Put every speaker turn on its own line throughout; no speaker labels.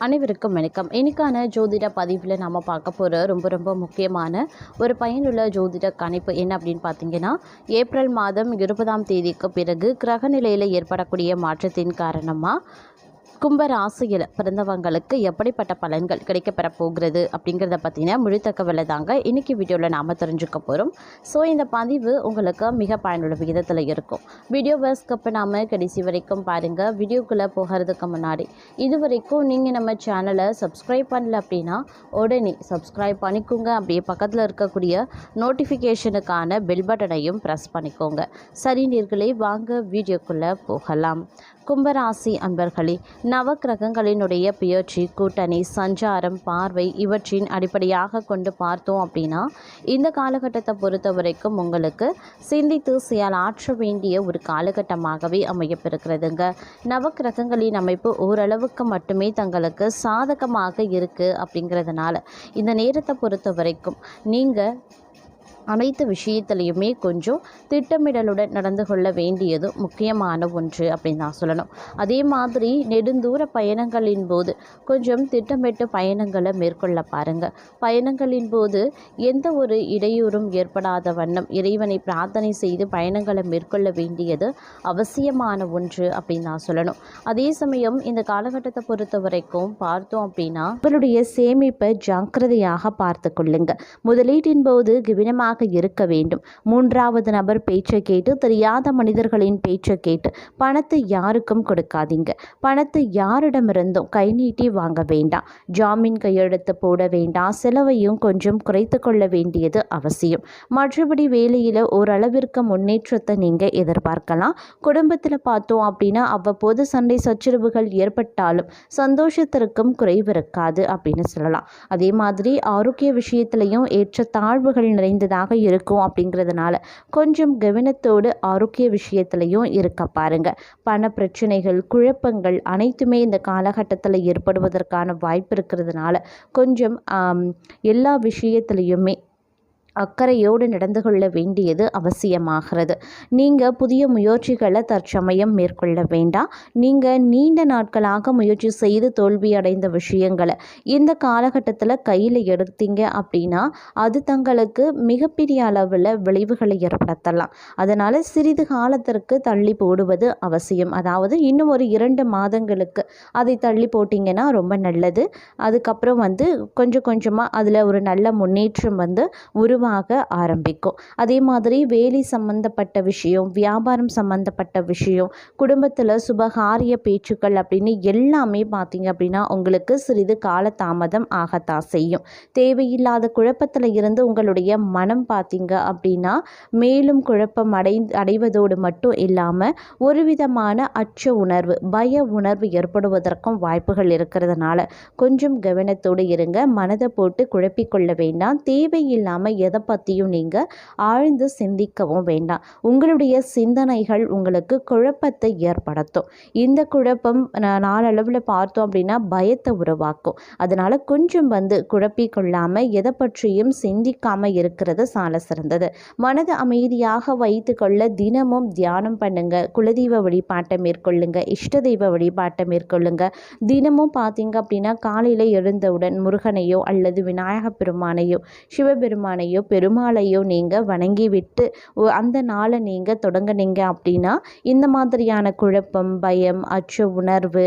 அனைவருக்கும் வணக்கம். இன்றைக்கான ஜோதிட பதிவில் நம்ம பார்க்க போகிற ரொம்ப ரொம்ப முக்கியமான ஒரு பயனுள்ள ஜோதிட கணிப்பு என்ன அப்படின்னு பார்த்தீங்கன்னா ஏப்ரல் மாதம் இருபதாம் தேதிக்கு பிறகு கிரக நிலையில் ஏற்படக்கூடிய மாற்றத்தின் காரணமாக கும்ப ராசியில் பிறந்தவங்களுக்கு எப்படிப்பட்ட பலன்கள் கிடைக்கப்பெற போகிறது அப்படிங்கிறத பற்றின முழு தகவலை தாங்க இன்றைக்கி வீடியோவில் நாம் தெரிஞ்சுக்க போகிறோம் ஸோ இந்த பதிவு உங்களுக்கு மிக பயனுள்ள விகிதத்தில் இருக்கும். வீடியோ ஸ்கிப் நாம கடைசி வரைக்கும் பாருங்கள் வீடியோக்குள்ளே போகிறதுக்கு முன்னாடி இது வரைக்கும் நீங்கள் நம்ம சேனலை சப்ஸ்கிரைப் பண்ணல அப்படின்னா உடனே சப்ஸ்கிரைப் பண்ணிக்கோங்க. அப்படியே பக்கத்தில் இருக்கக்கூடிய நோட்டிஃபிகேஷனுக்கான பெல் பட்டனையும் ப்ரெஸ் பண்ணிக்கோங்க. சரி நீர்களே வாங்க வீடியோக்குள்ளே போகலாம். கும்பராசி அன்பர்களே நவக்கிரகங்களினுடைய பெயர்ச்சி கூட்டணி சஞ்சாரம் பார்வை இவற்றின் அடிப்படையாக கொண்டு பார்த்தோம் அப்படின்னா இந்த காலகட்டத்தை பொறுத்த வரைக்கும் உங்களுக்கு சிந்தித்து செயலாற்ற வேண்டிய ஒரு காலகட்டமாகவே அமையப்பெறுகிறதுங்க. நவக்கிரகங்களின் அமைப்பு ஓரளவுக்கு மட்டுமே தங்களுக்கு சாதகமாக இருக்குது அப்படிங்கிறதுனால இந்த நேரத்தை பொறுத்த வரைக்கும் நீங்கள் அனைத்து விஷயத்துலையுமே கொஞ்சம் திட்டமிடலுடன் நடந்து கொள்ள வேண்டியது முக்கியமான ஒன்று அப்படின்னு நான் சொல்லணும். அதே மாதிரி நெடுந்தூர பயணங்களின் போது கொஞ்சம் திட்டமிட்டு பயணங்களை மேற்கொள்ள பாருங்கள் பயணங்களின் போது எந்த ஒரு இடையூறும் ஏற்படாத வண்ணம் இறைவனை பிரார்த்தனை செய்து பயணங்களை மேற்கொள்ள வேண்டியது அவசியமான ஒன்று அப்படின்னு நான் சொல்லணும். அதே சமயம் இந்த காலகட்டத்தை பொறுத்த வரைக்கும் பார்த்தோம் அப்படின்னா உங்களுடைய சேமிப்பை ஜாக்கிரதையாக பார்த்து கொள்ளுங்க. முதலீட்டின் போது கவனமாக இருக்க வேண்டும். மூன்றாவது நபர் பேச்சை கேட்டு தெரியாத மனிதர்களின் பேச்சை கேட்டு பணத்தை யாருக்கும் கொடுக்காதீங்க. பணத்தை யாரிடமிருந்தும் கை நீட்டி வாங்க வேண்டாம். ஜாமீன் கையெழுத்து போட வேண்டாம். செலவையும் கொஞ்சம் குறைத்து கொள்ள வேண்டியது அவசியம். மற்றபடி வேலையில் ஓரளவிற்கு முன்னேற்றத்தை நீங்கள் எதிர்பார்க்கலாம். குடும்பத்தில் பார்த்தோம் அப்படின்னா அவ்வப்போது சண்டை சச்சரவுகள் ஏற்பட்டாலும் சந்தோஷத்திற்கும் குறைவு இருக்காது அப்படின்னு சொல்லலாம். அதே மாதிரி ஆரோக்கிய விஷயத்திலையும் ஏற்ற தாழ்வுகள் நிறைந்ததாக இருக்கும் அப்படிங்கிறதுனால கொஞ்சம் கவனத்தோடு ஆரோக்கிய விஷயத்திலையும் இருக்க பாருங்கள் பண பிரச்சனைகள் குழப்பங்கள் அனைத்துமே இந்த காலகட்டத்தில் ஏற்படுவதற்கான வாய்ப்பு இருக்கிறதுனால கொஞ்சம் எல்லா விஷயத்துலையுமே அக்கறையோடு நடந்து கொள்ள வேண்டியது அவசியமாகிறது. நீங்கள் புதிய முயற்சிகளை தற்சமயம் மேற்கொள்ள வேண்டாம். நீங்கள் நீண்ட நாட்களாக முயற்சி செய்து தோல்வியடைந்த விஷயங்களை இந்த காலகட்டத்தில் கையில் எடுத்தீங்க அப்படின்னா அது தங்களுக்கு மிகப்பெரிய அளவில் விளைவுகளை ஏற்படுத்தலாம். அதனால் சிறிது காலத்திற்கு தள்ளி போடுவது அவசியம். அதாவது இன்னும் ஒரு இரண்டு மாதங்களுக்கு அதை தள்ளி போட்டிங்கன்னா ரொம்ப நல்லது. அதுக்கப்புறம் வந்து கொஞ்சம் கொஞ்சமாக அதில் ஒரு நல்ல முன்னேற்றம் வந்து உருவா உருவாக ஆரம்பிக்கும். அதே மாதிரி வேலை சம்பந்தப்பட்ட விஷயம் வியாபாரம் சம்பந்தப்பட்ட விஷயம் குடும்பத்தில் சுபகாரிய பேச்சுக்கள் அப்படின்னு எல்லாமே பார்த்தீங்க அப்படின்னா உங்களுக்கு சிறிது கால தாமதம் ஆகத்தான் செய்யும். தேவையில்லாத குழப்பத்தில் இருந்து உங்களுடைய மனம் பார்த்தீங்க அப்படின்னா மேலும் குழப்பம் அடை அடைவதோடு மட்டும் இல்லாமல் ஒரு விதமான அச்ச உணர்வு பய உணர்வு ஏற்படுவதற்கும் வாய்ப்புகள் இருக்கிறதுனால கொஞ்சம் கவனத்தோடு இருங்க. மனதை போட்டு குழப்பிக்கொள்ள வேண்டாம். தேவையில்லாமல் எதை பற்றியும் நீங்கள் ஆழ்ந்து சிந்திக்கவும் வேண்டாம். உங்களுடைய சிந்தனைகள் உங்களுக்கு குழப்பத்தை ஏற்படுத்தும். இந்த குழப்பம் நாளளவில் பார்த்தோம் அப்படின்னா பயத்தை உருவாக்கும். அதனால் கொஞ்சம் வந்து குழப்பிக்கொள்ளாமல் எதை பற்றியும் சிந்திக்காமல் இருக்கிறது சால சிறந்தது. மனது அமைதியாக வைத்துக்கொள்ள தினமும் தியானம் பண்ணுங்க. குலதெய்வ வழிபாட்டை மேற்கொள்ளுங்க. இஷ்ட தெய்வ வழிபாட்டை மேற்கொள்ளுங்க. தினமும் பார்த்தீங்க அப்படின்னா காலையில் எழுந்தவுடன் முருகனையோ அல்லது விநாயக பெருமானையோ சிவபெருமானையோ பெருமாளையோ நீங்கள் வணங்கிவிட்டு அந்த நாளை நீங்கள் தொடங்குனீங்க அப்படின்னா இந்த மாதிரியான குழப்பம் பயம் அச்ச உணர்வு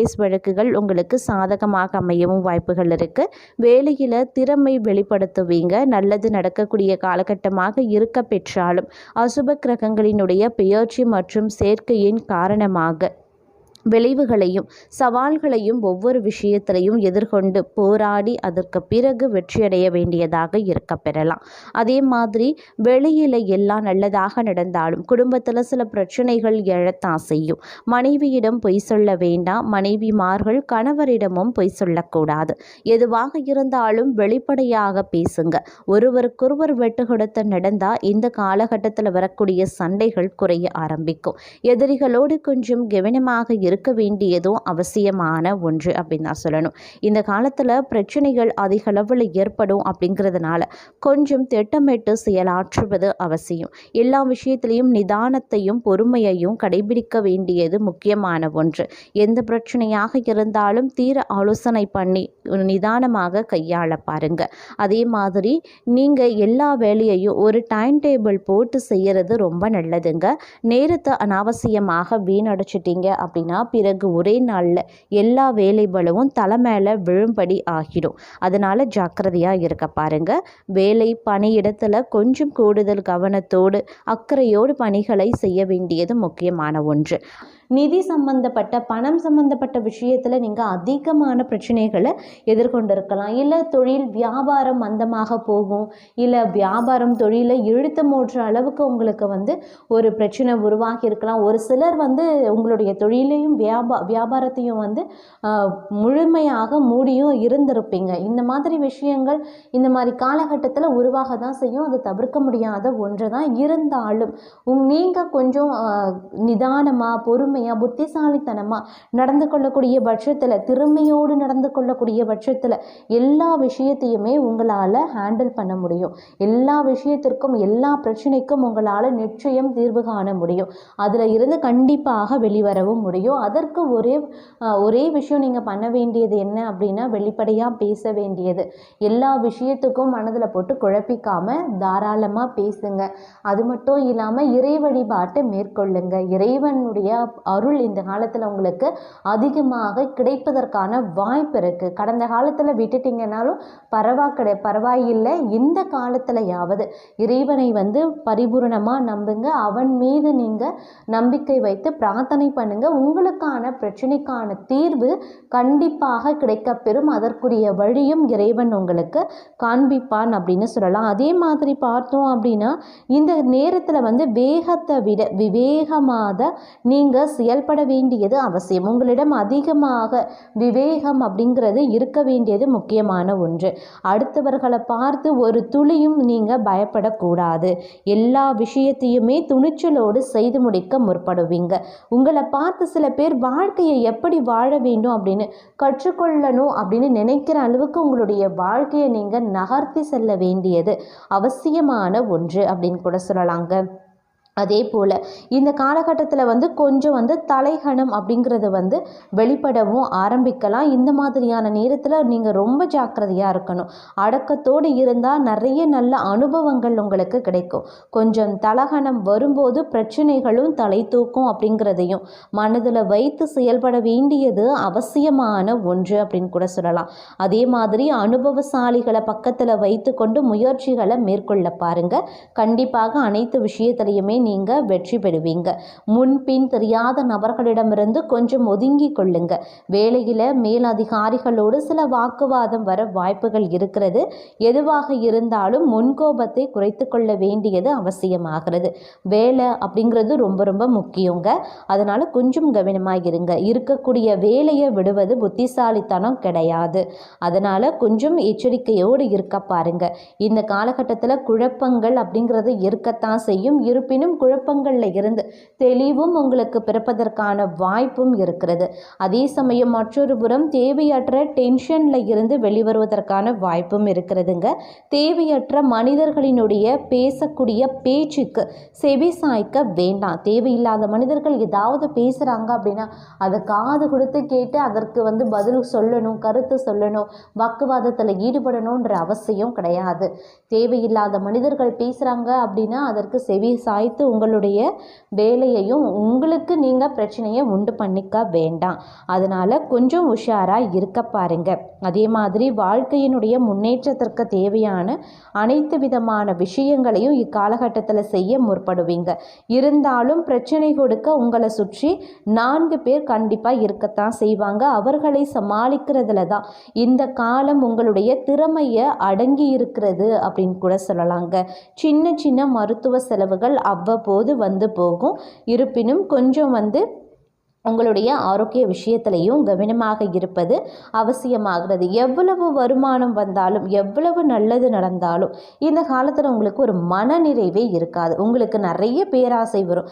கேஸ் வழக்குகள் உங்களுக்கு சாதகமாக அமையவும் வாய்ப்புகள் இருக்குது வேலையில் திறமை வெளிப்படுத்துவீங்க. நல்லது நடக்கக்கூடிய காலகட்டமாக இருக்க பெற்றாலும் அசுப கிரகங்களினுடைய பெயர்ச்சி மற்றும் சேர்க்கையின் காரணமாக விளைவுகளையும் சவால்களையும் ஒவ்வொரு விஷயத்திலையும் எதிர்கொண்டு போராடி அதற்கு பிறகு வெற்றியடைய வேண்டியதாக இருக்க பெறலாம். அதே மாதிரி வெளியில் எல்லாம் நல்லதாக நடந்தாலும் குடும்பத்தில் சில பிரச்சனைகள் எழத்தான் செய்யும். மனைவியிடம் பொய் சொல்ல வேண்டாம் மனைவிமார்கள் கணவரிடமும் பொய் சொல்லக்கூடாது. எதுவாக இருந்தாலும் வெளிப்படையாக பேசுங்க. ஒருவருக்கொருவர் வெட்டு கொடுத்து நடந்தால் இந்த காலகட்டத்தில் வரக்கூடிய சண்டைகள் குறைய ஆரம்பிக்கும். எதிரிகளோடு கொஞ்சம் கவனமாக இருக்க இருக்க வேண்டியதும் அவசியமான ஒன்று அப்படின்னு தான் சொல்லணும். இந்த காலத்தில் பிரச்சனைகள் அதிக அளவில் ஏற்படும் அப்படிங்கிறதுனால கொஞ்சம் திட்டமிட்டு செயலாற்றுவது அவசியம். எல்லா விஷயத்திலையும் நிதானத்தையும் பொறுமையையும் கடைபிடிக்க வேண்டியது முக்கியமான ஒன்று. எந்த பிரச்சனையாக இருந்தாலும் தீர ஆலோசனை பண்ணி நிதானமாக கையாள பாருங்க. அதே மாதிரி நீங்கள் எல்லா வேலையையும் ஒரு டைம் டேபிள் போட்டு செய்கிறது ரொம்ப நல்லதுங்க. நேரத்தை அனாவசியமாக வீணடிச்சிட்டீங்க அப்படின்னா பிறகு ஒரே நாளில் எல்லா வேலை வேலைகளும் தலை மேலே விழும்படி ஆகிடும். அதனால் ஜாக்கிரதையாக இருக்க பாருங்க. வேலை பணியிடத்தில் கொஞ்சம் கூடுதல் கவனத்தோடு அக்கறையோடு பணிகளை செய்ய வேண்டியது முக்கியமான ஒன்று. நிதி சம்பந்தப்பட்ட பணம் சம்பந்தப்பட்ட விஷயத்தில் நீங்கள் அதிகமான பிரச்சனைகளை எதிர்கொண்டிருக்கலாம். இல்லை தொழில் வியாபாரம் மந்தமாக போகும். இல்லை வியாபாரம் தொழிலை இழுத்து மூடுற அளவுக்கு உங்களுக்கு வந்து ஒரு பிரச்சனை உருவாகி இருக்கலாம். ஒரு சிலர் வந்து உங்களுடைய தொழிலையும் வியாபா வியாபாரத்தையும் வந்து முழுமையாக மூடியும் இருந்திருப்பீங்க. இந்த மாதிரி விஷயங்கள் இந்த மாதிரி காலகட்டத்தில் உருவாக தான் செய்யும். அது தவிர்க்க முடியாத ஒன்று தான் இருந்தாலும் நீங்கள் கொஞ்சம் நிதானமாக பொறுமையாக புத்திசாலித்தனமாக நடந்து கொள்ளக்கூடிய பட்சத்தில் திறமையோடு நடந்து கொள்ளக்கூடிய பட்சத்தில் எல்லா விஷயத்தையுமே உங்களால் ஹேண்டில் பண்ண முடியும். எல்லா விஷயத்திற்கும் எல்லா பிரச்சனைக்கும் உங்களால் நிச்சயம் தீர்வு காண முடியும். அதில் இருந்து கண்டிப்பாக வெளிவரவும் முடியும். அதற்கு ஒரே ஒரே விஷயம் நீங்கள் பண்ண வேண்டியது என்ன அப்படின்னா வெளிப்படையாக பேச வேண்டியது. எல்லா விஷயத்துக்கும் மனதில் போட்டு குழப்பிக்காம தாராளமாக பேசுங்க. அது மட்டும் இல்லாமல் இறை வழிபாட்டை மேற்கொள்ளுங்க. இறைவனுடைய அருள் இந்த காலத்தில் உங்களுக்கு அதிகமாக கிடைப்பதற்கான வாய்ப்பு இருக்குது கடந்த காலத்தில் விட்டுட்டீங்கன்னாலும் பரவா கிடை பரவாயில்லை. இந்த காலத்திலையாவது இறைவனை வந்து பரிபூரணமாக நம்புங்க. அவன் மீது நீங்கள் நம்பிக்கை வைத்து பிரார்த்தனை பண்ணுங்க. உங்களுக்கான பிரச்சனைக்கான தீர்வு கண்டிப்பாக கிடைக்கப்பெறும். அதற்குரிய வழியும் இறைவன் உங்களுக்கு காண்பிப்பான் அப்படின்னு சொல்லலாம். அதே மாதிரி பார்த்தோம் அப்படின்னா இந்த நேரத்தில் வந்து வேகத்தை விட விவேகமாக நீங்கள் செயல்பட வேண்டியது அவசியம். உங்களிடம் அதிகமாக விவேகம் அப்படிங்கிறது இருக்க வேண்டியது முக்கியமான ஒன்று. அடுத்தவர்களை பார்த்து ஒரு துளியும் நீங்கள் பயப்படக்கூடாது. எல்லா விஷயத்தையுமே துணிச்சலோடு செய்து முடிக்க முற்படுவீங்க. உங்களை பார்த்து சில பேர் வாழ்க்கையை எப்படி வாழ வேண்டும் அப்படின்னு கற்றுக்கொள்ளணும் அப்படின்னு நினைக்கிற அளவுக்கு உங்களுடைய வாழ்க்கையை நீங்கள் நகர்த்தி செல்ல வேண்டியது அவசியமான ஒன்று அப்படின்னு கூட சொல்லலாங்க. அதே போல் இந்த காலகட்டத்தில் வந்து கொஞ்சம் வந்து தலைகணம் அப்படிங்கிறது வந்து வெளிப்படவும் ஆரம்பிக்கலாம். இந்த மாதிரியான நேரத்தில் நீங்கள் ரொம்ப ஜாக்கிரதையாக இருக்கணும். அடக்கத்தோடு இருந்தால் நிறைய நல்ல அனுபவங்கள் உங்களுக்கு கிடைக்கும். கொஞ்சம் தலகணம் வரும்போது பிரச்சனைகளும் தலை தூக்கும் அப்படிங்கிறதையும் மனதில் வைத்து செயல்பட வேண்டியது அவசியமான ஒன்று அப்படின்னு கூட சொல்லலாம். அதே மாதிரி அனுபவசாலிகளை பக்கத்தில் வைத்துக்கொண்டு முயற்சிகளை மேற்கொள்ள பாருங்க. கண்டிப்பாக அனைத்து விஷயத்திலையுமே நீங்கள் வெற்றி பெறுவீங்க. முன்பின் தெரியாத நபர்களிடமிருந்து கொஞ்சம் ஒதுங்கி கொள்ளுங்க. வேலையில் மேலதிகாரிகளோடு சில வாக்குவாதம் வர வாய்ப்புகள் இருக்கிறது. எதுவாக இருந்தாலும் முன்கோபத்தை குறைத்து கொள்ள வேண்டியது அவசியமாகிறது. வேலை அப்படிங்கிறது ரொம்ப ரொம்ப முக்கியங்க. அதனால் கொஞ்சம் கவனமாக இருங்க. இருக்கக்கூடிய வேலையை விடுவது புத்திசாலித்தனம் கிடையாது. அதனால் கொஞ்சம் எச்சரிக்கையோடு இருக்க பாருங்க. இந்த காலகட்டத்தில் குழப்பங்கள் அப்படிங்கிறது இருக்கத்தான் செய்யும். இருப்பினும் குழப்பங்களில் இருந்து தெளிவும் உங்களுக்கு பிறப்பதற்கான வாய்ப்பும் இருக்கிறது. அதே சமயம் மற்றொரு புறம் தேவையற்ற டென்ஷனில் இருந்து வெளிவருவதற்கான வாய்ப்பும் இருக்கிறதுங்க. தேவையற்ற மனிதர்களினுடைய பேசக்கூடிய பேச்சுக்கு செவி சாய்க்க வேண்டாம். தேவையில்லாத மனிதர்கள் ஏதாவது பேசுகிறாங்க அப்படின்னா அதை காது கொடுத்து கேட்டு அதற்கு வந்து பதில் சொல்லணும் கருத்து சொல்லணும் வாக்குவாதத்தில் ஈடுபடணுன்ற அவசியம் கிடையாது. தேவையில்லாத மனிதர்கள் பேசுகிறாங்க அப்படின்னா அதற்கு செவி சாய்த்து பார்த்து உங்களுடைய வேலையையும் உங்களுக்கு நீங்கள் பிரச்சனையை உண்டு பண்ணிக்க வேண்டாம். அதனால் கொஞ்சம் உஷாராக இருக்க பாருங்க. அதே மாதிரி வாழ்க்கையினுடைய முன்னேற்றத்திற்கு தேவையான அனைத்து விதமான விஷயங்களையும் இக்காலகட்டத்தில் செய்ய முற்படுவீங்க. இருந்தாலும் பிரச்சனை கொடுக்க உங்களை சுற்றி நான்கு பேர் கண்டிப்பாக இருக்கத்தான் செய்வாங்க. அவர்களை சமாளிக்கிறதுல தான் இந்த காலம் உங்களுடைய திறமையை அடங்கி இருக்கிறது அப்படின்னு கூட சொல்லலாங்க. சின்ன சின்ன மருத்துவ செலவுகள் அவ்வப்போது வந்து போகும். இருப்பினும் கொஞ்சம் வந்து உங்களுடைய ஆரோக்கிய விஷயத்திலையும் கவனமாக இருப்பது அவசியமாகிறது. எவ்வளவு வருமானம் வந்தாலும் எவ்வளவு நல்லது நடந்தாலும் இந்த காலத்தில் உங்களுக்கு ஒரு மனநிறைவே இருக்காது. உங்களுக்கு நிறைய பேராசை வரும்.